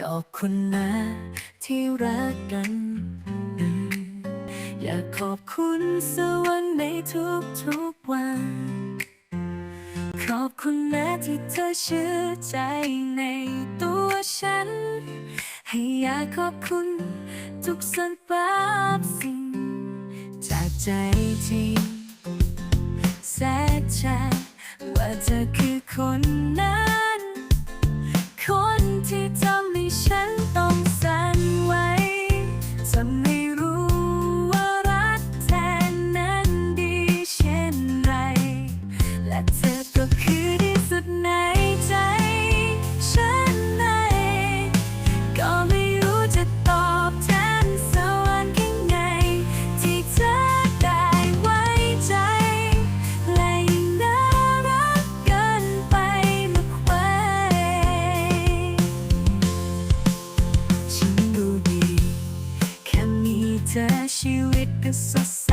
ขอบคุณนะที่รักกัน อยากขอบคุณสวรรค์ในทุกทุกๆวัน ขอบคุณนะที่เธอเชื่อใจในตัวฉัน ให้อยากขอบคุณทุกสันปาบสิ่ง จากใจจริงแสนใจว่าเธอคือคนนั้น จ เธอชีวิตก็สดใส